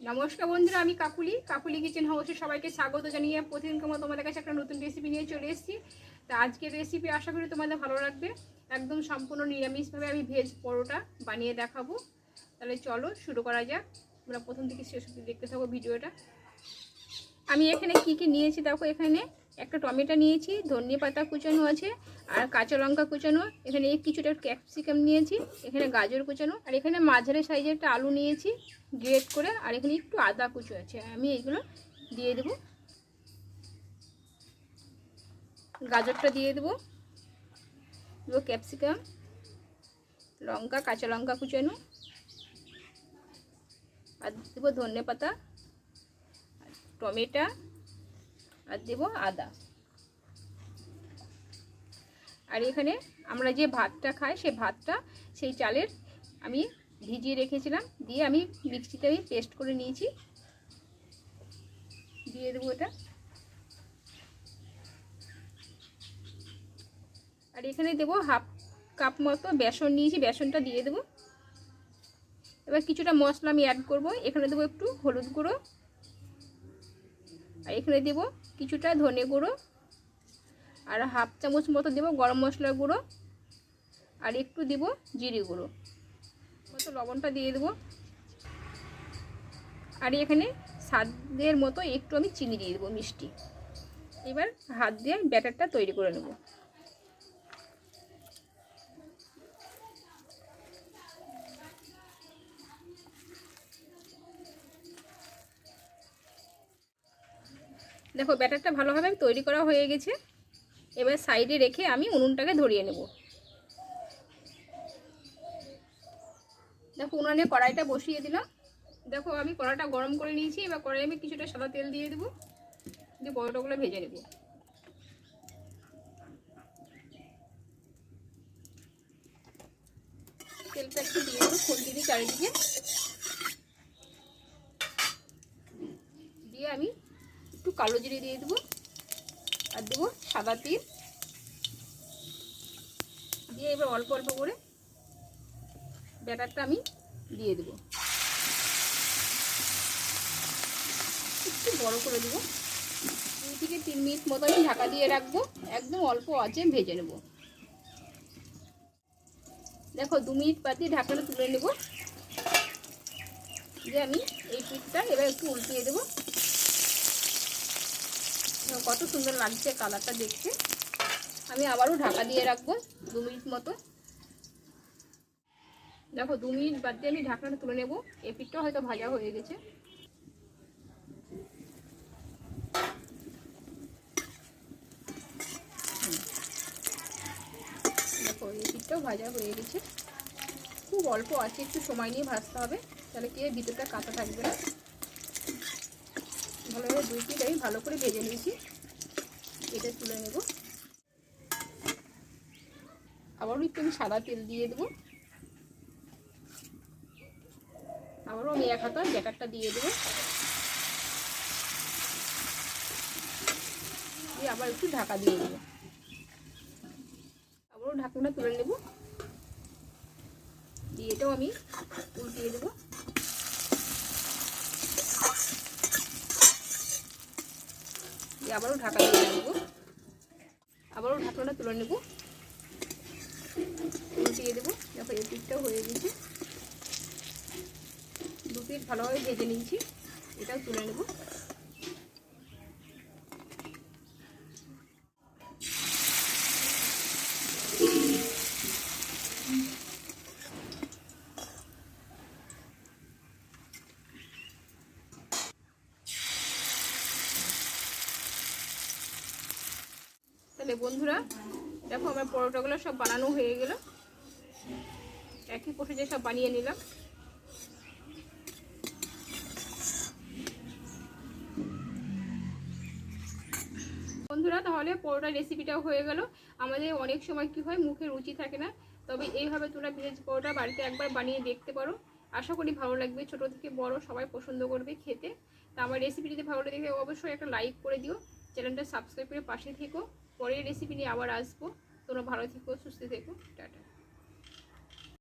নমস্কার বন্ধুরা, আমি কাকুলি। কাকুলি কিচেন হাউসে সবাইকে স্বাগত জানিয়ে প্রতিদিনকে মতো তোমাদের কাছে একটা নতুন রেসিপি নিয়ে চলে এসেছি। তা আজকের রেসিপি আশা করি তোমাদের ভালো লাগবে। একদম সম্পূর্ণ নিরামিষভাবে আমি ভেজ পরোটা বানিয়ে দেখাবো। তাহলে চলো শুরু করা যাক। তোমরা প্রথম থেকে শেষ অব্দি দেখতে থাকো ভিডিওটা। আমি এখানে কি কি নিয়েছি দেখো এখানে। একটা টমেটো নিয়েছি, ধনিয়া পাতা কুচানো আছে, আর কাঁচা লঙ্কা কুচানো, এখানে কিছুটা ক্যাপসিকাম নিয়েছি, এখানে গাজর কুচানো, আর এখানে মাঝারি সাইজের একটা আলু নিয়েছি, গ্রেট করে, আর এখানে একটু আদা কুচো আছে, আমি এগুলো দিয়ে দেবো। গাজরটা দিয়ে দেবো দেবো ক্যাপসিকাম, লঙ্কা, কাঁচা লঙ্কা কুচানো, আর দেবো ধনে পাতা টমেটো আর দেব আদা। আর এখানে আমরা যে ভাতটা খাই সেই ভাতটা সেই চালের আমি ভিজিয়ে রেখেছিলাম, দিয়ে আমি মিক্সিতে আমি পেস্ট করে নিয়েছি। দিয়ে দেবো এটা। আর এখানে দেবো হাফ কাপ মতো বেসন নিয়েছি, বেসনটা দিয়ে দেবো। এবার কিছুটা মশলা আমি অ্যাড করব। এখানে দেবো একটু হলুদ গুঁড়ো। আর এখানে দেব কিছুটা ধনে গুঁড়ো আর হাফ চামচ মতো দেব গরম মশলার গুঁড়ো আর একটু দেব জিরি গুঁড়ো। মতো লবণটা দিয়ে দেব। আর এখানে স্বাদের মতো একটু আমি চিনি দিয়ে দেবো মিষ্টি। এবার হাত দিয়ে ব্যাটারটা তৈরি করে নেব। দেখো, ব্যাটারটা ভালোভাবে তৈরি করা হয়ে গেছে। এবার সাইডে রেখে আমি উনুনটাকে ধরিয়ে নেব। দেখো, উনুনে কড়াইটা বসিয়ে দিলাম। দেখো, আমি কড়াইটা গরম করে নিয়েছি। এবার কড়াই আমি কিছুটা সাদা তেল দিয়ে দেবো। দিয়ে পরোটাগুলো ভেজে নেব। তেলটা একটু দিয়ে দেবো খন্তি দিয়ে চারিদিকে দিয়ে আমি একটু কালো জিরে দিয়ে দেবো। আর দেবো সাদা তিল। দিয়ে এবার অল্প অল্প করে ব্যাটারটা আমি দিয়ে দেবো। একটু বড় করে দেবো। দুই থেকে তিন মিনিট মতো আমি ঢাকা দিয়ে রাখব। একদম অল্প আছে ভেজে নেব। দেখো, দু মিনিট বাদ ঢাকাটা তুলে নেব। দিয়ে আমি এই পিঠটা এবার একটু উল্টিয়ে দেবো। কত সুন্দর লাগছে কালারটা দেখতে। আমি আবারও ঢাকা দিয়ে রাখব দু মিনিট মতো। দেখো, দু মিনিট বাদ দিয়ে আমি ঢাকনাটা তুলে নেব। এই পিঠটা হয়তো ভাজা হয়ে গেছে। দেখো এই পিঠটাও ভাজা হয়ে গেছে। খুব অল্প আছে, একটু সময় নিয়ে ভাজতে হবে। তাহলে কি ভিতরটা কাঁচা থাকবে না? ভালোভাবে দুই পিঠ আমি ভালো করে ভেজে নিয়েছি। এটা তুলে নেব। আবারও একটু আমি সাদা তেল দিয়ে দেবো। আবারও আমি এক হাতা ব্যাটারটা দিয়ে দেবো। দিয়ে আবার একটু ঢাকা দিয়ে দেবো। আবারও ঢাকনাটা তুলে নেব। দিয়ে এটাও আমি উল্টিয়ে দেবো। আবারও ঢাকা তুলে নেব। আবারও ঢাকনাটা তুলে নেব। উল্টিয়ে দেবো। দেখো, এই পিঠটাও হয়ে গেছে। দু পিঠ ভালোভাবে ভেজে নিয়েছি। এটাও তুলে নেব। তাহলে বন্ধুরা, দেখো আমার পরোটাগুলো সব বানানো হয়ে গেল। একই প্রসেসে সব বানিয়ে নিলাম। বন্ধুরা, তাহলে পরোটা রেসিপিটাও হয়ে গেল। আমাদের অনেক সময় কি হয়, মুখে রুচি থাকে না। তবে এইভাবে তোমরা ভেজ পরোটা বাড়িতে একবার বানিয়ে দেখতে পারো। আশা করি ভালো লাগবে। ছোট থেকে বড়, সবাই পছন্দ করবে খেতে। তা আমার রেসিপি যদি ভালো লাগে অবশ্যই একটা লাইক করে দিও। চ্যানেলটা সাবস্ক্রাইব করে পাশে থেকো। পরের রেসিপি নিয়ে আবার আসব। তোমরা ভালো থেকো সুস্থ থেকো